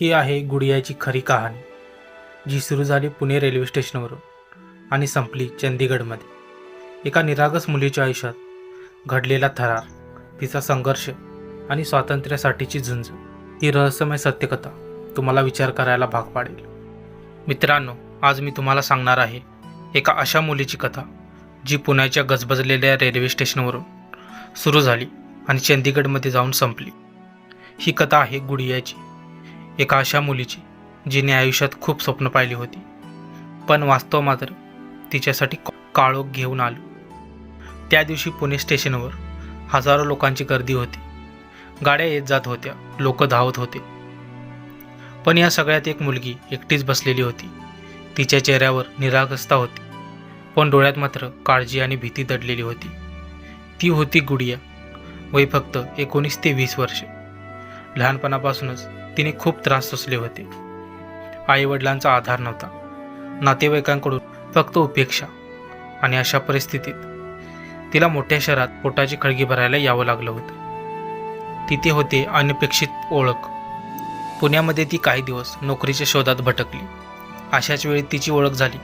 ही आहे गुडियाची खरी कहाणी जी सुरू झाली पुणे रेल्वे स्टेशनवरून आणि संपली चंदीगडमध्ये. एका निरागस मुलीच्या आयुष्यात घडलेला थरार तिचा संघर्ष आणि स्वातंत्र्यासाठीची झुंज ही रहस्यमय सत्यकथा तुम्हाला विचार करायला भाग पाडेल. मित्रांनो आज मी तुम्हाला सांगणार आहे एका अशा मुलीची कथा जी पुण्याच्या गजबजलेल्या रेल्वे स्टेशनवरून सुरू झाली आणि चंदीगडमध्ये जाऊन संपली. ही कथा आहे गुडियाची. एका अशा मुलीची जिने आयुष्यात खूप स्वप्न पाहिली होती. पण वास्तव मात्र तिच्यासाठी काळोख घेऊन आलो. त्या दिवशी पुणे स्टेशनवर हजारो लोकांची गर्दी होती. गाड्या येत जात होत्या लोक धावत होते. पण या सगळ्यात एक मुलगी एकटीच बसलेली होती. तिच्या चेहऱ्यावर निरागसता होती. पण डोळ्यात मात्र काळजी आणि भीती दडलेली होती. ती होती गुडिया वय फक्त एकोणीस ते वीस वर्षे. लहानपणापासूनच तिने खूप त्रास सोसले होते. आईवडिलांचा आधार नव्हता. नातेवाईकांकडून फक्त उपेक्षा आणि अशा परिस्थितीत तिला मोठ्या शहरात पोटाची खळगी भरायला यावं लागलं होतं. तिथे होते अनपेक्षित ओळख. पुण्यामध्ये ती काही दिवस नोकरीच्या शोधात भटकली. अशाच वेळी तिची ओळख झाली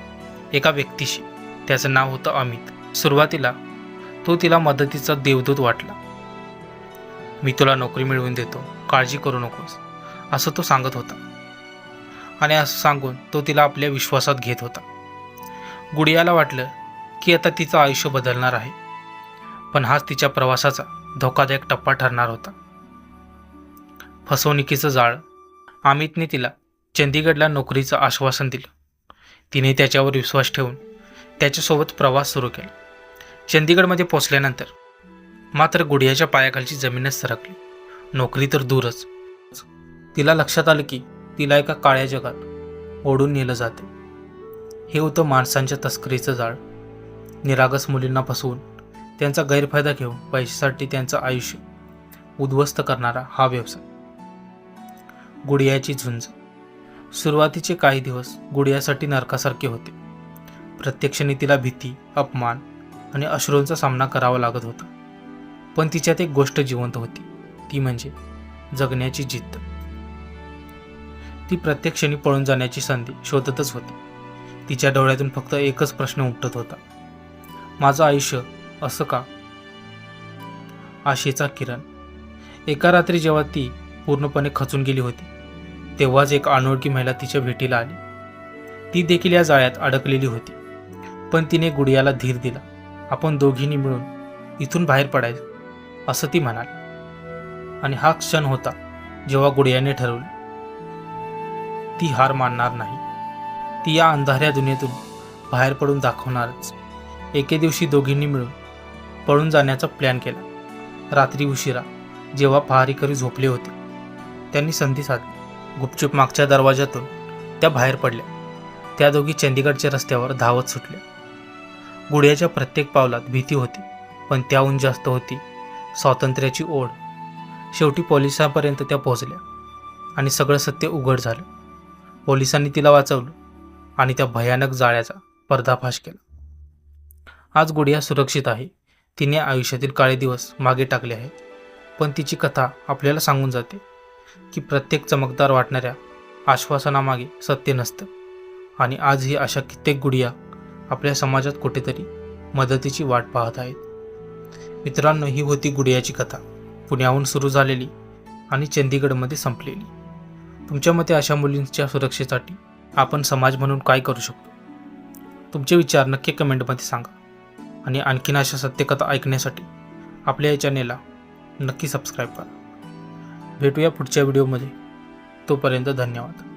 एका व्यक्तीशी. त्याचं नाव होतं अमित. सुरुवातीला तो तिला मदतीचा देवदूत वाटला. मी तुला नोकरी मिळवून देतो. काळजी करू नकोस. असं तो सांगत होता. आणि असं सांगून तो तिला आपल्या विश्वासात घेत होता. गुडियाला वाटलं की आता तिचं आयुष्य बदलणार आहे. पण हाच तिच्या प्रवासाचा धोकादायक टप्पा ठरणार होता. फसवणुकीचं जाळ अमितने तिला चंदीगडला नोकरीचं आश्वासन दिलं. तिने त्याच्यावर विश्वास ठेवून त्याच्यासोबत प्रवास सुरू केला. चंदीगडमध्ये पोचल्यानंतर मात्र गुडियाच्या पायाखालची जमीनच सरकली. नोकरी तर दूरच. तिला लक्षात आलं की तिला एका काळ्या जगात ओढून नेलं जाते. हे होतं माणसांच्या तस्करीचं जाळ. निरागस मुलींना फसवून त्यांचा गैरफायदा घेऊन पैशासाठी त्यांचं आयुष्य उद्ध्वस्त करणारा हा व्यवसाय. गुडियाची झुंज. सुरुवातीचे काही दिवस गुडियासाठी नरकासारखे होते. प्रत्यक्षाने तिला भीती अपमान आणि अश्रूंचा सामना करावा लागत होता. पण तिच्यात एक गोष्ट जिवंत होती. ती म्हणजे जगण्याची जिद्द. ती प्रत्येक क्षणी पळून जाण्याची संधी शोधतच होती. तिच्या डोळ्यातून फक्त एकच प्रश्न उमटत होता. माझं आयुष्य असं का? आशेचा किरण. एका रात्री जेव्हा ती पूर्णपणे खचून गेली होती तेव्हाच एक अनोळखी महिला तिच्या भेटीला आली. ती देखील या जाळ्यात अडकलेली होती पण तिने गुडियाला धीर दिला. आपण दोघींनी मिळून इथून बाहेर पडायचं असं ती म्हणाली. आणि हा क्षण होता जेव्हा गुडियाने ठरवलं. ती हार मानणार नाही. ती या अंधाऱ्या दुनियेतून बाहेर पडून दाखवणारच. एके दिवशी दोघींनी मिळून पळून जाण्याचा प्लॅन केला. रात्री उशिरा जेव्हा पहारीकरी झोपले होते त्यांनी संधी साधली. गुपचूप मागच्या दरवाजातून त्या बाहेर पडल्या. त्या दोघी चंदीगडच्या रस्त्यावर धावत सुटल्या. गुडियाच्या प्रत्येक पावलात भीती होती पण त्याहून जास्त होती. स्वातंत्र्याची ओढ. शेवटी पोलिसांपर्यंत त्या पोहोचल्या आणि सगळं सत्य उघड झालं. पोलिसांनी तिला वाचवलं आणि त्या भयानक जाळ्याचा पर्दाफाश केला. आज गुडिया सुरक्षित आहे. तिने आयुष्यातील काळे दिवस मागे टाकले आहेत. पण तिची कथा आपल्याला सांगून जाते की प्रत्येक चमकदार वाटणाऱ्या आश्वासनामागे सत्य नसतं. आणि आजही अशा कित्येक गुडिया आपल्या समाजात कुठेतरी मदतीची वाट पाहत आहेत. मित्रांनो ही होती गुडियाची कथा. पुण्याहून सुरू झालेली आणि चंदीगडमध्ये संपलेली. तुमच्या मते अशा मुलींच्या सुरक्षेसाठी आपण समाज म्हणून काय करू शकतो? तुमचे विचार नक्की कमेंटमध्ये सांगा. आणि आणखीन अशा सत्यकथा ऐकण्यासाठी आपल्या या चॅनेलला नक्की सबस्क्राईब करा. भेटूया पुढच्या व्हिडिओमध्ये. तोपर्यंत धन्यवाद.